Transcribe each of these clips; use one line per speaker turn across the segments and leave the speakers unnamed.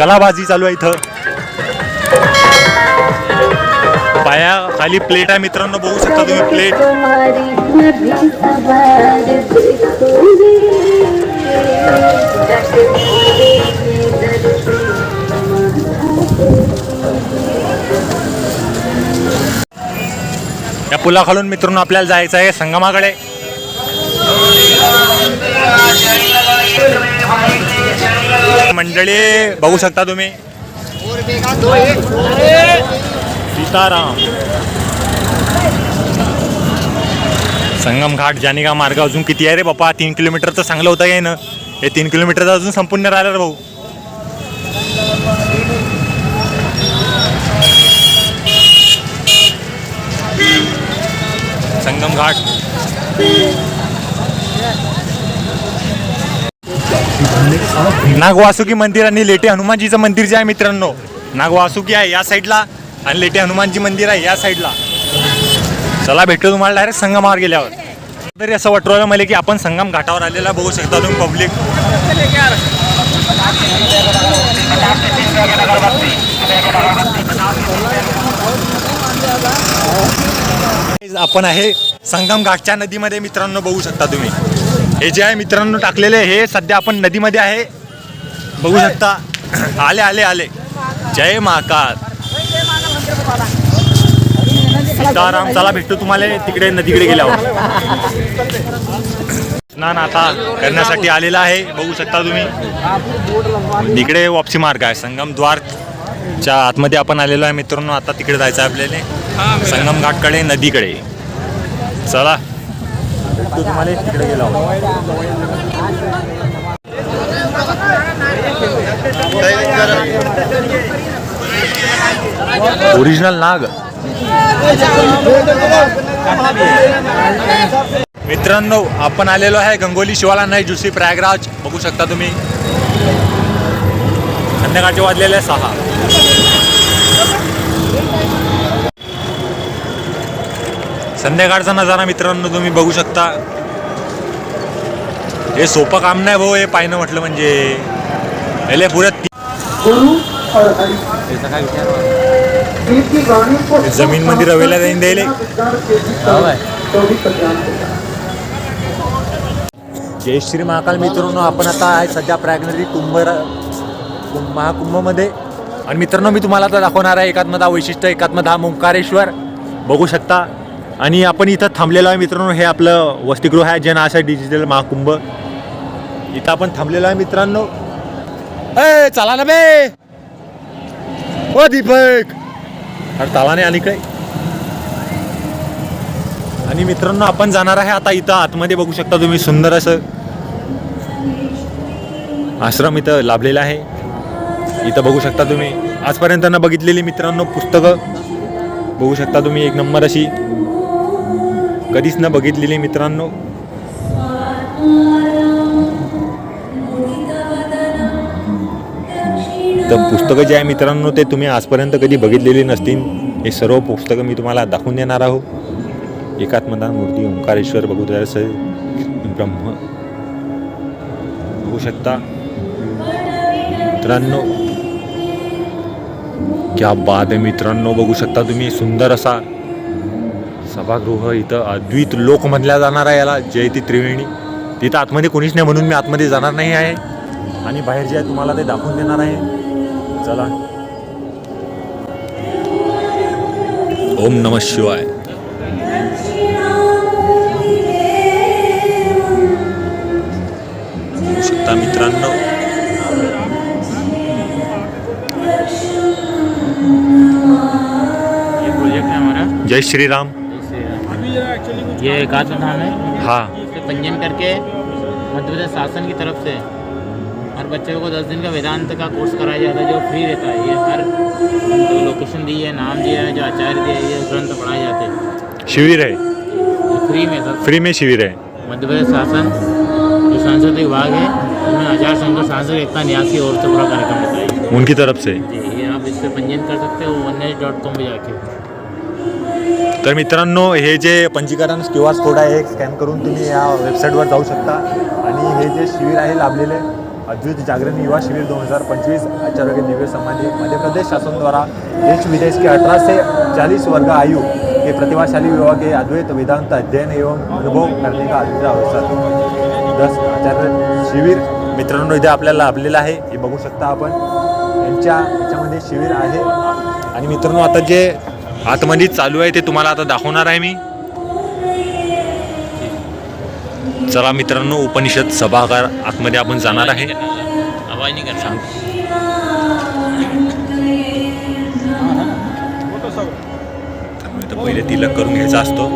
गलाबाजी चालू आहे इथं. पाया खाली प्लेट आहे मित्रांनो बघू शकता तुम्ही प्लेट या पुलाखालून मित्रांनो आपल्याला जायचं आहे संगमाकडे. मंडळी बघू शकता तुम्ही. सीताराम. संगम घाट जाने का मार्ग अजून किती आहे रे बाप्पा तीन किलोमीटरचं चांगलं होतं येणं ना हे तीन किलोमीटरचं अजून संपूर्ण राहिलं रे भाऊ. संगम घाट. नागवासुकी मंदिर आणि लेटे हनुमानजीचं मंदिर जे आहे मित्रांनो नागवासुकी आहे या साईडला आणि लेटे हनुमानजी मंदिर आहे या साईडला चला भेटतो तुम्हाला डायरेक्ट संगमावर गेल्यावर. तरी असं वाटलं मला की आपण संगम घाटावर आलेला बघू शकता तुम्ही पब्लिक आपण आहे संगम घाटच्या नदीमध्ये मित्रांनो बघू शकता तुम्ही. हे जे आहे मित्रांनो टाकलेले हे सध्या आपण नदीमध्ये आहे. बघू शकता. आले आले आले. जय महाकाल. सीताराम चला भेटतो तुम्हाला. तिकडे नदीकडे गेल्यावर. स्नान आता करण्यासाठी आलेला आहे. बघू शकता तुम्ही. तिकडे वापसी मार्ग आहे. संगमद्वारच्या आतमध्ये आपण आलेलो आहे मित्रांनो. आता तिकडे जायचं आहे आपल्याला. संगम घाटकडे नदीकडे. चला. तो तुम्हाला तिकडे गेल्यावर ओरिजिनल नाग. मित्रांनो आपण आलेलो आहे गंगोली शिवाला नाही जुसी प्रयागराज. बघू शकता तुम्ही. संध्याकाळचे वाजलेले आहे सहा. संध्याकाळचा नजारा मित्रांनो तुम्ही बघू शकता. हे सोपं काम नाही भाऊ हे पाहिलं म्हटलं म्हणजे. याले पुऱ्या जमीन मध्ये रवेला जाईन द्यायले
होगा
जय श्री महाकाल मित्रांनो आपण आता आहे सध्या प्रॅग्नरी कुंभ कुंभ- महाकुंभमध्ये. आणि मित्रांनो मी तुम्हाला आता दाखवणार आहे एकात्मता वैशिष्ट्य एकात्मता ओंकारेश्वर बघू शकता. आणि आपण इथं थांबलेलो आहे मित्रांनो हे आपलं वसतिगृह आहे जन आशा डिजिटल महाकुंभ. इथं आपण थांबलेलो आहे मित्रांनो. ए चला ना बे. ओ दीपक. अरे चला नाही अलीकडे आणि मित्रांनो आपण जाणार आहे आता इथं आतमध्ये बघू शकता तुम्ही सुंदर असं आश्रम इथं लाभलेला आहे. इथं बघू शकता तुम्ही. आजपर्यंत न बघितलेली मित्रांनो पुस्तकं. बघू शकता तुम्ही एक नंबर अशी. कधीच न बघितलेली मित्रांनो. तर पुस्तकं जे आहे मित्रांनो ते तुम्ही आजपर्यंत कधी बघितलेली नसतील. हे सर्व पुस्तकं मी तुम्हाला दाखवून देणार आहोत एकात्मदान मूर्ती ओंकारेश्वर बघू ब्रह्म बघू शकता. मित्रांनो क्या बाद आहे मित्रांनो बघू शकता तुम्ही. सुंदर असा सभागृह इथं अद्वित लोक म्हणल्या जाणार आहे याला जयती त्रिवेणी. तिथं आतमध्ये कोणीच नाही म्हणून मी आतमध्ये जाणार नाही आहे. आणि बाहेर जे आहे तुम्हाला ते दाखवून देणार आहे. चला. ओम नम शिवाय. शकता मित्रांनो.
ये प्रोजेक्ट हमारा
जय श्रीराम.
ये एकात्म धाम है।
हाँ
इससे पंजीयन करके मध्य प्रदेश शासन की तरफ़ से हर बच्चे को दस दिन का वेदांत का कोर्स कराया जाता है जो फ्री रहता है। ये हर जो लोकेशन दी है नाम दिया है जो आचार्य दिया है ये ग्रंथ पढ़ाए जाते हैं।
शिविर है।
फ्री में सब।
फ्री में शिविर है।
मध्य प्रदेश शासन जो सांस्कृतिक विभाग है उसमें आचार्य संघ सांस्कृतिक एकता न्यास की ओर से पूरा कार्यक्रम होता है।
उनकी तरफ़ से।
जी ये आप इस पर पंजीयन कर सकते हो वन डॉट कॉम पर जाके।
तर मित्रांनो हे जे पंजीकरण क्यू आर कोड आहे स्कॅन करून तुम्ही या वेबसाईटवर जाऊ शकता. आणि हे जे शिबिर आहे लाभलेले अद्वैत जागरण युवा शिबिर दोन हजार पंचवीस आचार्य दिव्य संबंधी मध्य प्रदेश शासन द्वारा देश विदेश के अठारह से चालीस वर्ग आयु के प्रतिभाशाली युवा के अद्वैत वेदांत अध्ययन एवं अनुभव करने का अद्भुत अवसर. दस आचार्य शिबिर मित्रांनो इथे आपल्याला लाभलेलं आहे. हे बघू शकता आपण. यांच्या याच्यामध्ये शिबिर आहे. आणि मित्रांनो आता जे आतमध्ये चालू आहे ते तुम्हाला आता दाखवणार आहे मी. चला मित्रांनो उपनिषद सभागार आतमध्ये आपण जाणार आहे.
आवाज
तर पहिले तिलक करून घ्यायचा असतो.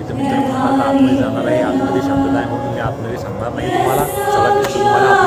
इथं मित्रांनो आता आतमध्ये जाणार आहे. आतमध्ये शांतता आहे म्हणून मी आतमध्ये सांगणार नाही तुम्हाला. चला तुम्हाला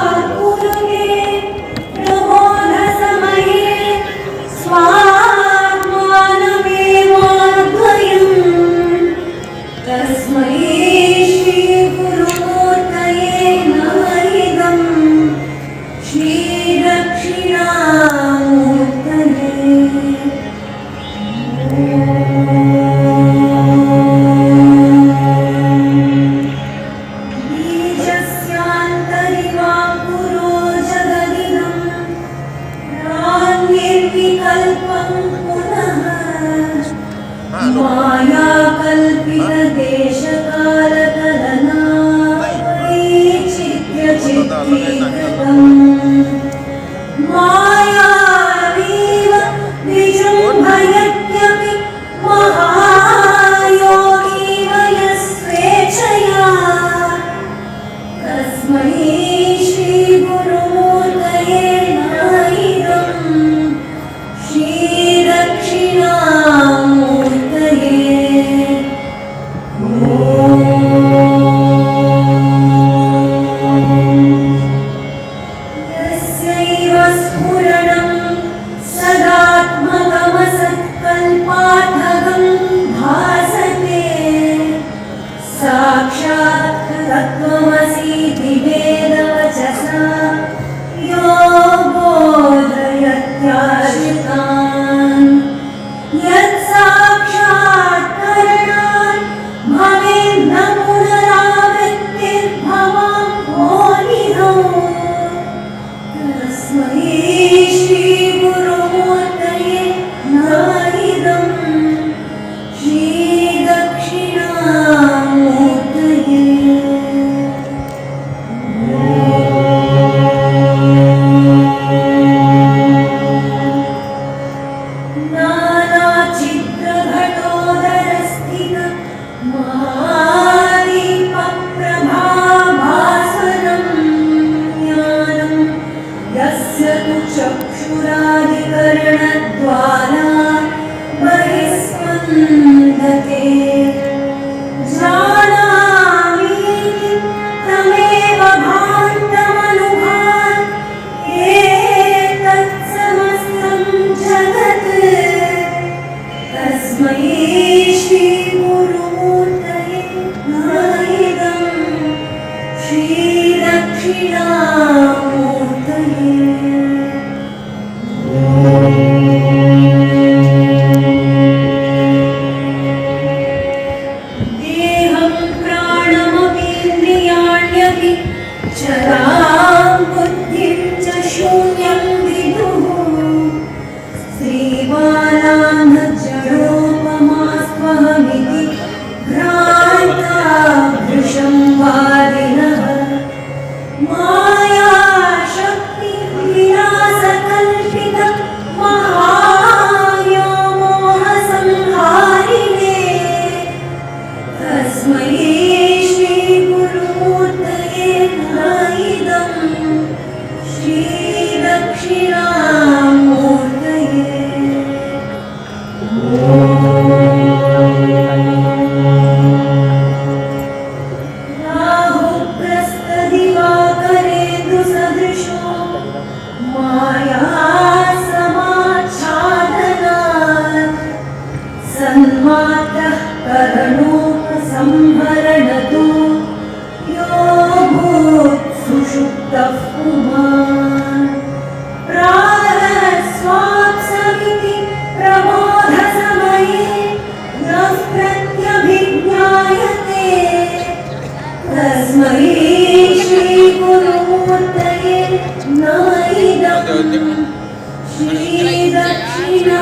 चक्षुरादिकरणद्वारा बहिस्पन्दते जाना श्रीदक्षिणा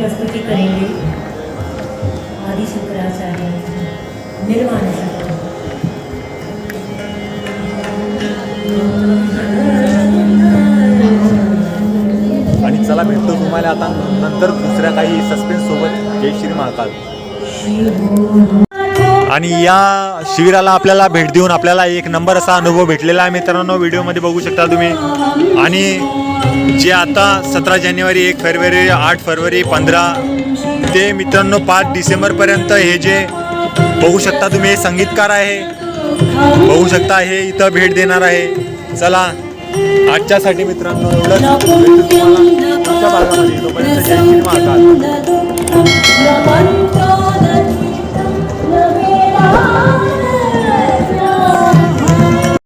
प्रस्तुति करेंगे। आदि शंकराचार्य निर्वाण
आणि चला भेटतो तुम्हाला आता नंतर दुसऱ्या काही सस्पेन्स सोबत. जय श्री महाकाल. आणि या शिबिराला आपल्याला भेट देऊन आपल्याला एक नंबर असा अनुभव भेटलेला आहे मित्रांनो. व्हिडिओमध्ये बघू शकता तुम्ही. आणि जे आता सतरा जानेवारी एक फेब्रुवारी आठ फरवरी पंधरा ते मित्रांनो पाच डिसेंबरपर्यंत हे जे बघू शकता तुम्ही हे संगीतकार आहे. बघू शकता हे इथं भेट देणार आहे. चला आजच्यासाठी मित्रांनो एवढंच.